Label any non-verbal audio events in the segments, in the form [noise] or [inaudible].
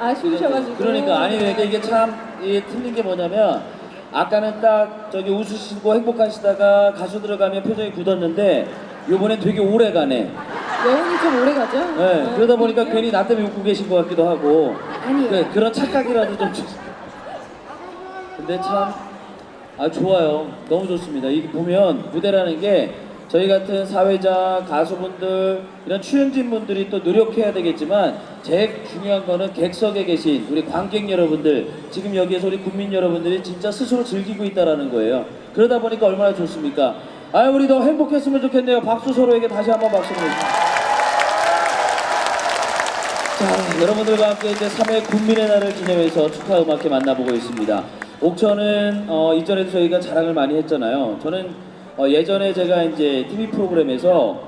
아쉬우셔가지고. 그러니까 아니 그러니까 이게 참 이게 틀린 게 뭐냐면 아까는 딱 저기 웃으시고 행복하시다가 가수 들어가면 표정이 굳었는데 요번엔 되게 오래 가네. 여운이 좀 오래 가죠? 네, 어, 그러다 보니까 그러게요. 괜히 나 때문에 웃고 계신 것 같기도 하고 아니에요. 그, 그런 착각이라도 좀 주- 근데 참 아, 좋아요 너무 좋습니다 이게 보면 무대라는 게 저희 같은 사회자 가수분들 이런 출연진 분들이 또 노력해야 되겠지만 제일 중요한 거는 객석에 계신 우리 관객 여러분들 지금 여기에서 우리 국민 여러분들이 진짜 스스로 즐기고 있다라는 거예요 그러다 보니까 얼마나 좋습니까 아 우리 더 행복했으면 좋겠네요 박수 서로에게 다시 한번 박수 보내주세요 자, 여러분들과 함께 이제 3회 국민의 날을 기념해서 축하 음악회 만나보고 있습니다. 옥천은 어, 이전에도 저희가 자랑을 많이 했잖아요. 저는 어, 예전에 제가 이제 TV 프로그램에서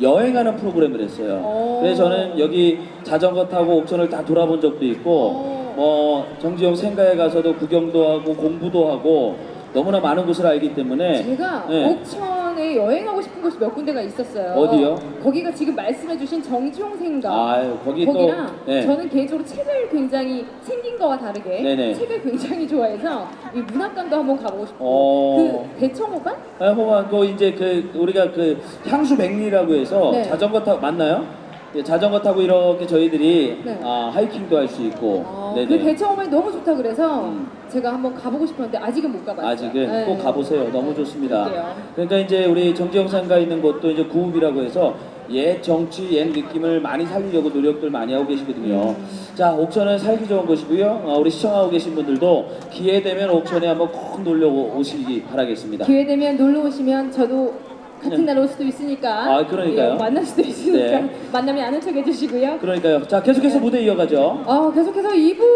여행하는 프로그램을 했어요. 오. 그래서 저는 여기 자전거 타고 옥천을 다 돌아본 적도 있고, 오. 뭐 정지영 생가에 가서도 구경도 하고 공부도 하고 너무나 많은 곳을 알기 때문에 제가 네. 옥천 에 여행하고 싶은 곳이 몇 군데가 있었어요. 어디요? 거기가 지금 말씀해주신 정지용 생가. 아유, 거기 또 거기랑 네. 저는 개인적으로 책을 굉장히 생긴 거와 다르게 네네. 책을 굉장히 좋아해서 이 문학관도 한번 가보고 싶고 어. 그 대청호관? 아, 호만 그 이제 그 우리가 그 향수 백리라고 해서 네. 자전거 타고 맞나요? 예, 자전거 타고 이렇게 저희들이 네. 아, 하이킹도 할 수 있고 어, 네네. 그 대청호관이 너무 좋다 그래서 음. 제가 한번 가보고 싶었는데 아직은 못 가봤어요. 아직은 네. 꼭 가보세요. 너무 좋습니다. 그래요. 그러니까 이제 우리 정지영 상가 있는 곳도 이제 구읍이라고 해서 옛 정치, 옛 느낌을 많이 살리려고 노력들 많이 하고 계시거든요. 음. 자, 옥천은 살기 좋은 곳이고요. 어, 우리 시청하고 계신 분들도 기회 되면 옥천에 한번 꼭 놀러 오시기 바라겠습니다. 기회 되면 놀러 오시면 저도 같은 날 올 수도 있으니까 아, 그러니까요. 예, 만날 수도 있으니까 네. [laughs] 만나면 아는 척 해주시고요. 그러니까요. 자, 계속해서 무대 이어가죠. 어, 계속해서 이분,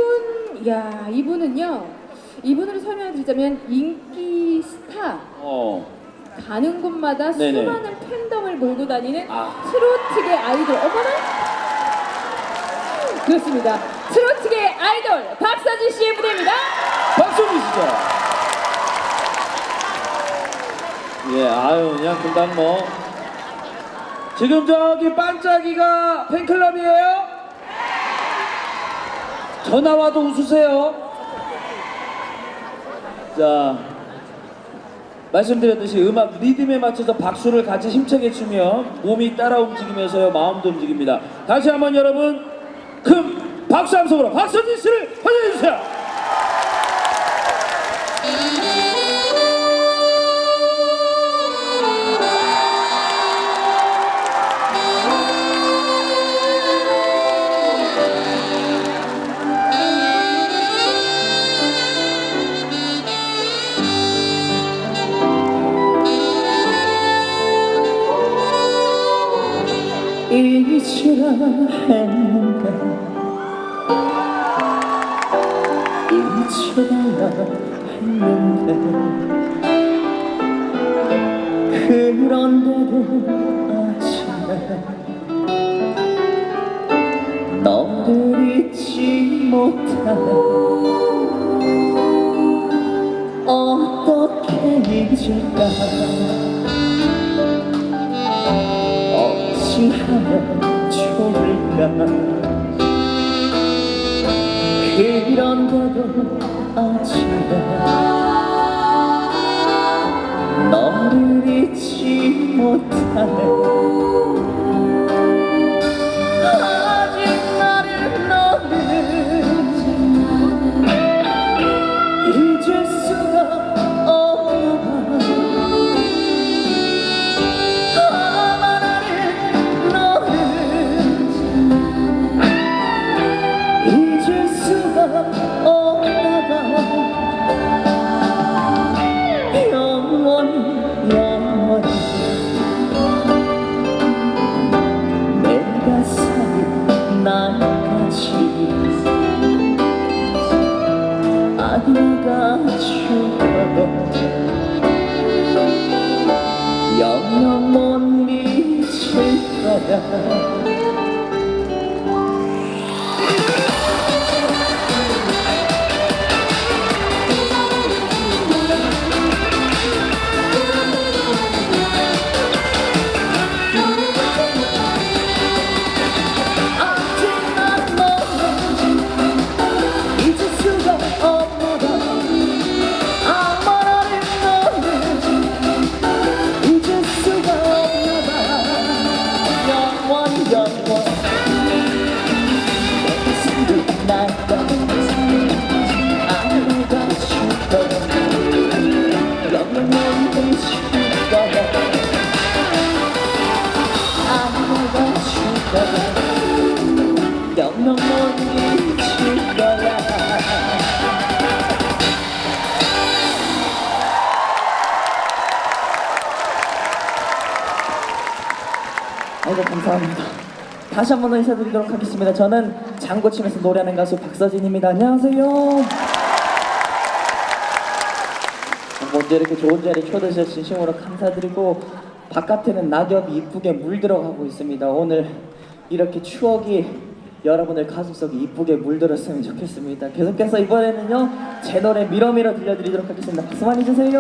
야 이분은요. 이분으로 설명드리자면 인기 스타 어. 가는 곳마다 네네. 수많은 팬덤을 몰고 다니는 아. 트로트계 아이돌. 어머나! 그렇습니다. 트로트계 아이돌 박사진 씨의 무대입니다. 박수 주시죠. 예, 아유, 그냥 금방 뭐. 지금 저기 반짝이가 팬클럽이에요? 전화 와도 웃으세요. 자, 말씀드렸듯이 음악 리듬에 맞춰서 박수를 같이 힘차게 추며 몸이 따라 움직이면서요 마음도 움직입니다. 다시 한번 여러분 큰 박수 함성으로 박서진 씨를 환영해 주세요. 잊혀달라 했는데 그런데도 아직은 너를 잊지 못하네 어떻게 잊을까? 어찌하면 좋을까 그런데도 아직은 너를 잊지 못하네 다시 한 번 더 인사드리도록 하겠습니다. 저는 치면서 노래하는 가수 박서진입니다. 안녕하세요. 먼저 이렇게 좋은 자리 초대해주셔서 진심으로 감사드리고 바깥에는 낙엽이 이쁘게 물들어가고 있습니다. 오늘 이렇게 추억이 여러분의 가슴속에 이쁘게 물들었으면 좋겠습니다. 계속해서 이번에는요 제 노래 미러미러 들려드리도록 하겠습니다. 박수 많이 주세요.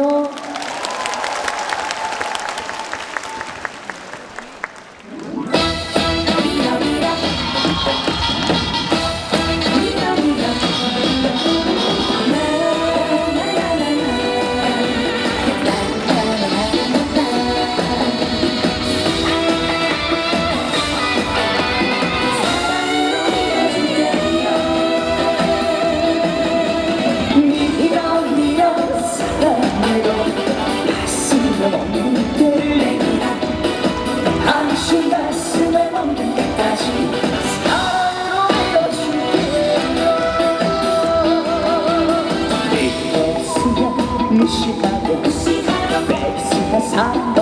time.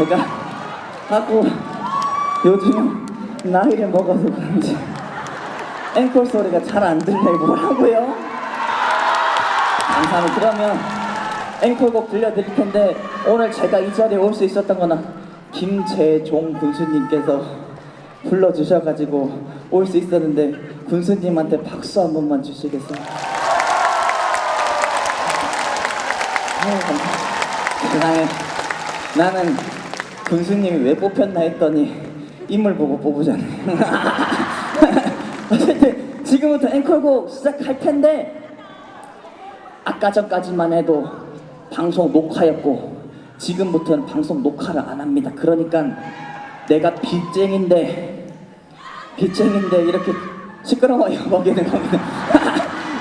제가 하고 요즘 나이를 먹어서 그런지 앵콜 소리가 잘 안 들려요 뭐라고요? 감사합니다 그러면 앵콜곡 들려드릴 텐데 오늘 제가 이 자리에 올 수 있었던 거나 김재종 군수님께서 불러주셔가지고 올 수 있었는데 군수님한테 박수 한 번만 주시겠어요? 아유, 감사합니다. 세상에 나는 군수님이 왜 뽑혔나 했더니 인물 보고 뽑으잖아요. [laughs] 어쨌든 지금부터 앵콜곡 시작할 텐데 아까 전까지만 해도 방송 녹화였고 지금부터는 방송 녹화를 안 합니다. 그러니까 내가 빚쟁인데 빚쟁인데 이렇게 시끄러워요 [laughs] 거기는 거기는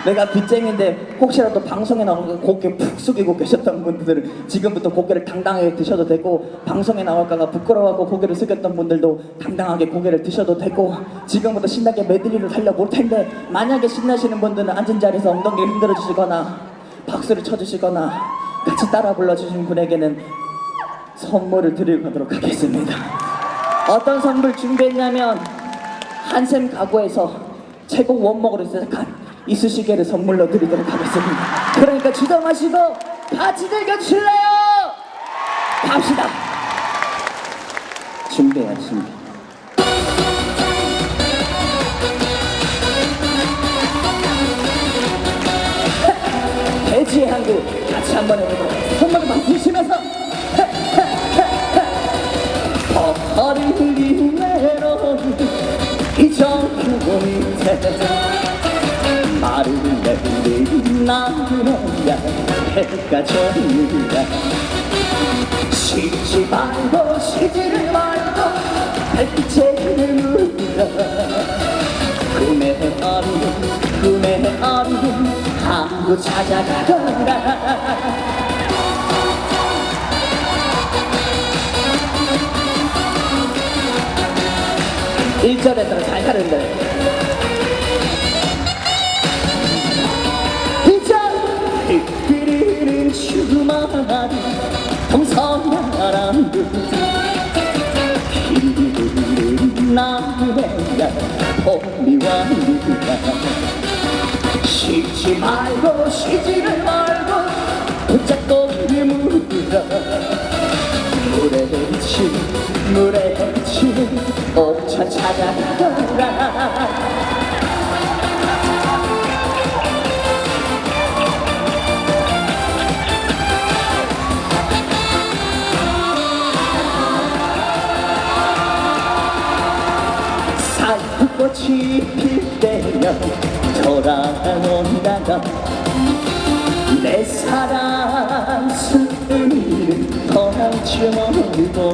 내가 빚쟁인데 혹시라도 방송에 나오면 고개 푹 숙이고 계셨던 분들은 지금부터 고개를 당당하게 드셔도 되고 방송에 나올까가 부끄러워하고 고개를 숙였던 분들도 당당하게 고개를 드셔도 되고 지금부터 신나게 메들리를 달려볼 텐데 만약에 신나시는 분들은 앉은 자리에서 엉덩이를 흔들어 주시거나 박수를 쳐주시거나 같이 따라 불러주신 분에게는 선물을 드리고 가도록 하겠습니다. 어떤 선물 준비했냐면 한샘 가구에서 최고 원목으로 제작한 이쑤시개를 선물로 드리도록 하겠습니다. 그러니까 주저 마시고 같이 즐겨주실래요? 갑시다. 준비해야 준비. [laughs] 돼지의 한국 같이 한번 해보도록. 손목을 맞추시면서 어린 기회로 이정표 밑에 [laughs] 해가 졌느냐 쉬지 말고 쉬지를 말고 별빛에 물들어 꿈의 어린 꿈의 어린 하루 찾아가라. 일절에 따라 잘 가는데 주말이 동서나란 휘리는 나무래야 봄이와 누가 쉬지 말고 쉬지를 말고 붙잡고 물어 물에 치 물에 치 옥천 찾아 내 사랑 숨을 던져주고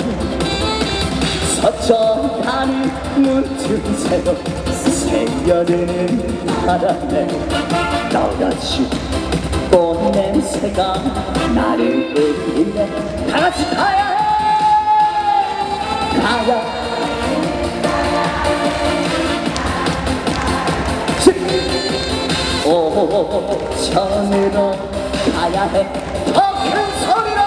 서쪽하는 문틈 새로 새겨드는 바람에 떨어진 꽃냄새가 나를 울리네. 다 같이 가야 해! 가야 오천으로 가야 해 더 큰 소리로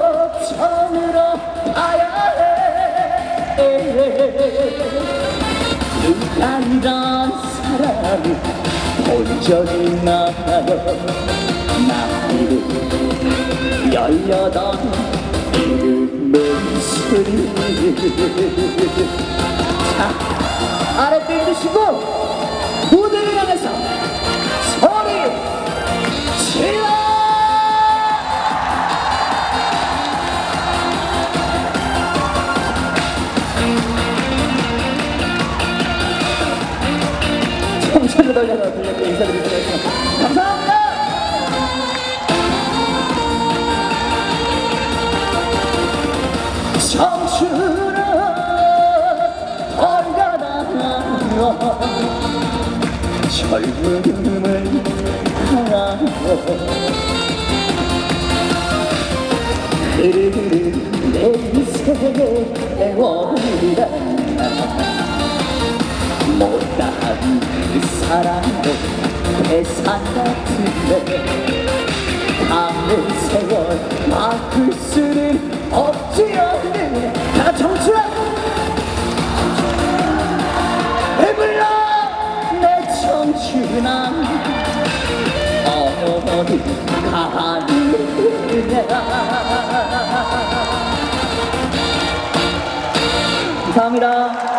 오천으로 가야 해 누가 이런 사람을 본 적이 있나요 나이를 열여덟 이름은 소리 자 아랫배 드시고 무대를 향해서 소리 질러! 청춘을 하겠습니다 감사합니다 청춘은 얼가나요 젊음을 향하여 내 인생의 애원이라 못다한 그 사랑도 배산 같은데 남은 세월 바꿀 수는 감사합니다